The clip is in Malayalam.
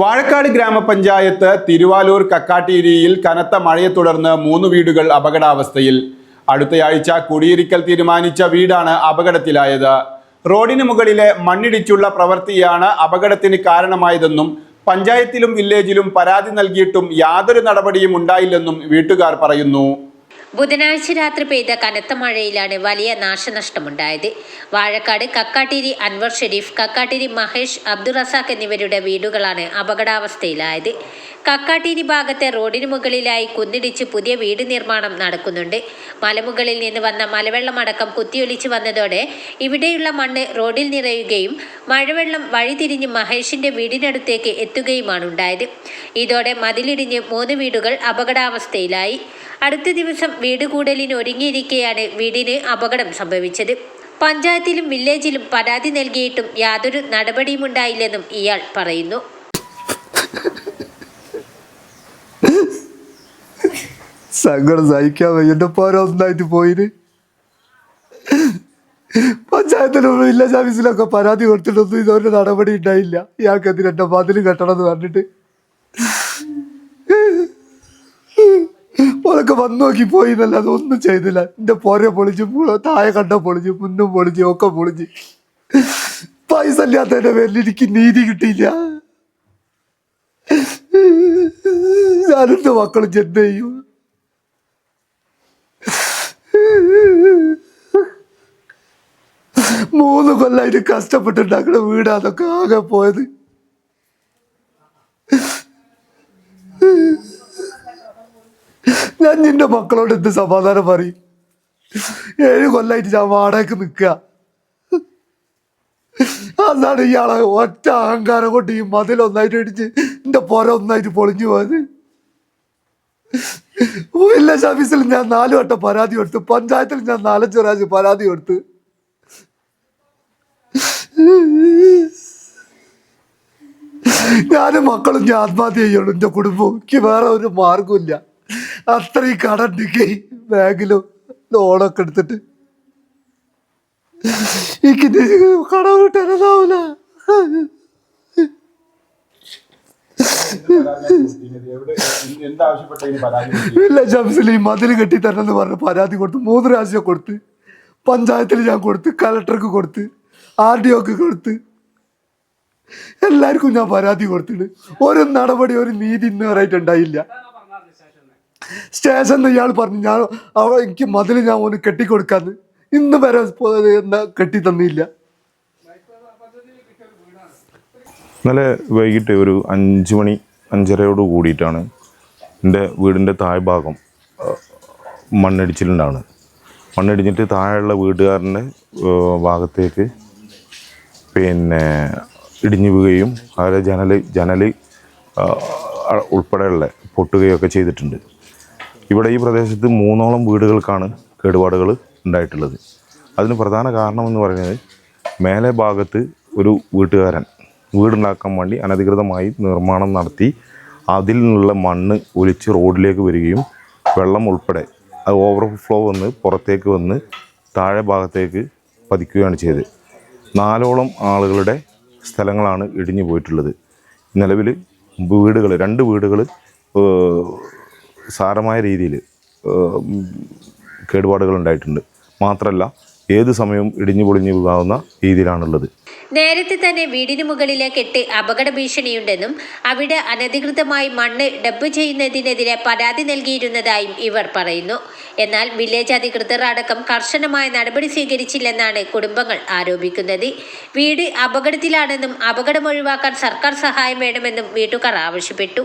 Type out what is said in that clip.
വാഴക്കാട് ഗ്രാമപഞ്ചായത്ത് തിരുവാലൂർ കക്കാട്ടീരിയിൽ കനത്ത മഴയെ തുടർന്ന് മൂന്ന് വീടുകൾ അപകടാവസ്ഥയിൽ. അടുത്തയാഴ്ച കുടിയിരിക്കൽ തീരുമാനിച്ച വീടാണ് അപകടത്തിലായത്. റോഡിന് മുകളിലെ മണ്ണിടിച്ചുള്ള പ്രവൃത്തിയാണ് അപകടത്തിന് കാരണമായതെന്നും പഞ്ചായത്തിലും വില്ലേജിലും പരാതി നൽകിയിട്ടും യാതൊരു നടപടിയും ഉണ്ടായില്ലെന്നും വീട്ടുകാർ പറയുന്നു. ബുധനാഴ്ച രാത്രി പെയ്ത കനത്ത മഴയിലാണ് വലിയ നാശനഷ്ടമുണ്ടായത്. വാഴക്കാട് കക്കാട്ടിരി അൻവർ ഷെരീഫ് കക്കാട്ടിരി മഹേഷ് അബ്ദുൾ റസാഖ് എന്നിവരുടെ വീടുകളാണ് അപകടാവസ്ഥയിലായത്. കക്കാട്ടിരി ഭാഗത്തെ റോഡിന് മുകളിലായി കുന്നിടിച്ച് പുതിയ വീട് നിർമ്മാണം നടക്കുന്നുണ്ട്. മലമുകളിൽ നിന്ന് വന്ന മലവെള്ളമടക്കം കുത്തിയൊലിച്ച് വന്നതോടെ ഇവിടെയുള്ള മണ്ണ് റോഡിൽ നിറയുകയും മഴവെള്ളം വഴിതിരിഞ്ഞ് മഹേഷിന്റെ വീടിനടുത്തേക്ക് എത്തുകയുമാണ് ഉണ്ടായത്. ഇതോടെ മതിലിടിഞ്ഞ് മൂന്ന് വീടുകൾ അപകടാവസ്ഥയിലായി. അടുത്ത ദിവസം വീട് കൂടലിന് ഒരുങ്ങിയിരിക്കെയാണ് വീടിന് അപകടം സംഭവിച്ചത്. പഞ്ചായത്തിലും വില്ലേജിലും പരാതി നൽകിയിട്ടും യാതൊരു നടപടിയും ഉണ്ടായില്ലെന്നും ഇയാൾ പറയുന്നു. സങ്കടം സഹിക്കാൻ വയ്യ. എന്റെ പോര ഒന്നായിട്ട് പോയിന്. പഞ്ചായത്തിലും വില്ലേജ് ഓഫീസിലൊക്കെ പരാതി കൊടുത്തിട്ടൊന്നും ഇതൊരു നടപടി ഉണ്ടായില്ല. ഇയാൾക്കെതിരെ എന്റെ മതിൽ കെട്ടണം എന്ന് പറഞ്ഞിട്ട്. ഓലൊക്കെ വന്നു നോക്കി പോയി എന്നല്ല അതൊന്നും ചെയ്തില്ല. എന്റെ പുര പൊളിച്ച് താഴെ കണ്ട പൊളിച്ച് മുന്നും പൊളിച്ച് ഒക്കെ പൊളിച്ച്. പൈസ ഇല്ലാത്തതിന്റെ പേരിൽ എനിക്ക് നീതി കിട്ടിയില്ല. ഞാനെന്റെ മക്കൾ ചെന്ന് മൂന്ന് കൊല്ലായിട്ട് കഷ്ടപ്പെട്ടുണ്ടാക്കുന്ന വീടാ അതൊക്കെ ആകെ പോയത്. ഞാൻ നിന്റെ മക്കളോട് എന്ത് സമാധാനം പറയും? ഏഴ് കൊല്ലായിട്ട് ഞാൻ വാടകയ്ക്ക് നിൽക്കുക. അതാണ് ഇയാളെ ഒറ്റ അഹങ്കാരം കൊണ്ട് ഈ മതിൽ ഒന്നായിട്ട് ഇടിച്ച് എന്റെ പുര ഒന്നായിട്ട് പൊളിഞ്ഞു പോയത്. വില്ലേജ് ഓഫീസിൽ ഞാൻ നാല് വട്ടം പരാതി കൊടുത്തു പഞ്ചായത്തിൽ ഞാൻ നാലഞ്ച് പ്രാവശ്യം പരാതി കൊടുത്തു. ഞാനും മക്കളും ഞാൻ ആത്മഹത്യ ചെയ്യുള്ളൂ. എന്റെ കുടുംബം എനിക്ക് വേറെ ഒരു മാർഗമില്ല അത്രയും കടണ്ടെങ്കിൽ ബാങ്കിലോ ലോണൊക്കെ എടുത്തിട്ട്. എനിക്ക് കടം കിട്ടാനാവില്ല ഇല്ല ഓഫീസിൽ ഈ മതിൽ കെട്ടി തരണം എന്ന് പറഞ്ഞ് പരാതി കൊടുത്ത് മൂന്ന് പ്രാവശ്യം കൊടുത്ത് പഞ്ചായത്തിൽ ഞാൻ കൊടുത്ത് കലക്ടർക്ക് കൊടുത്ത് ആർ ഡി ഒക്കെ കൊടുത്ത്. എല്ലാവർക്കും ഞാൻ പരാതി കൊടുത്തിട്ട് ഒരു നടപടി ഒരു നീതി ഇന്ന് വരായിട്ട് ഉണ്ടായില്ല സ്റ്റേഷനിൽ ഇയാൾ പറഞ്ഞു ഞാൻ അവ എനിക്ക് മതിൽ ഞാൻ ഒന്ന് കെട്ടിക്കൊടുക്കാന്ന്. ഇന്ന് വരെ എന്താ കെട്ടി തന്നില്ല. ഇന്നലെ വൈകിട്ട് ഒരു അഞ്ച് മണി അഞ്ചരയോട് കൂടിയിട്ടാണ് എന്റെ വീടിന്റെ താഴ്ഭാഗം മണ്ണിടിച്ചിലുണ്ടാണ് മണ്ണിടിഞ്ഞിട്ട് താഴെയുള്ള വീട്ടുകാരന്റെ ഭാഗത്തേക്ക് പിന്നെ ഇടിഞ്ഞു വീഴുകയും അവരെ ജനൽ ജനൽ ഉൾപ്പെടെയുള്ള പൊട്ടുകയൊക്കെ ചെയ്തിട്ടുണ്ട്. ഇവിടെ ഈ പ്രദേശത്ത് മൂന്നോളം വീടുകൾക്കാണ് കേടുപാടുകൾ ഉണ്ടായിട്ടുള്ളത്. അതിന് പ്രധാന കാരണമെന്ന് പറയുന്നത് മേലെ ഭാഗത്ത് ഒരു വീട്ടുകാരൻ വീടുണ്ടാക്കാൻ വേണ്ടി അനധികൃതമായി നിർമ്മാണം നടത്തി അതിൽ നിന്നുള്ള മണ്ണ് ഒലിച്ച് റോഡിലേക്ക് വരികയും വെള്ളം ഉൾപ്പെടെ അത് ഓവർഫ്ലോ വന്ന് പുറത്തേക്ക് വന്ന് താഴെ ഭാഗത്തേക്ക് പതിക്കുകയാണ് ചെയ്തത്. നാലോളം ആളുകളുടെ സ്ഥലങ്ങളാണ് ഇടിഞ്ഞു പോയിട്ടുള്ളത്. നിലവിൽ വീടുകൾ രണ്ട് വീടുകൾ സാരമായ രീതിയിൽ കേടുപാടുകൾ ഉണ്ടായിട്ടുണ്ട്. മാത്രമല്ല ഏത് സമയവും ഇടിഞ്ഞു പൊളിഞ്ഞു പോകാവുന്ന രീതിയിലാണുള്ളത്. നേരത്തെ തന്നെ വീടിന് മുകളിലെ കെട്ട് അപകട ഭീഷണിയുണ്ടെന്നും അവിടെ അനധികൃതമായി മണ്ണ് ഡബ് ചെയ്യുന്നതിനെതിരെ പരാതി നൽകിയിരുന്നതായും ഇവർ പറയുന്നു. എന്നാൽ വില്ലേജ് അധികൃതർ അടക്കം കർശനമായ നടപടി സ്വീകരിച്ചില്ലെന്നാണ് കുടുംബങ്ങൾ ആരോപിക്കുന്നത്. വീട് അപകടത്തിലാണെന്നും അപകടം ഒഴിവാക്കാൻ സർക്കാർ സഹായം വേണമെന്നും വീട്ടുകാർ ആവശ്യപ്പെട്ടു.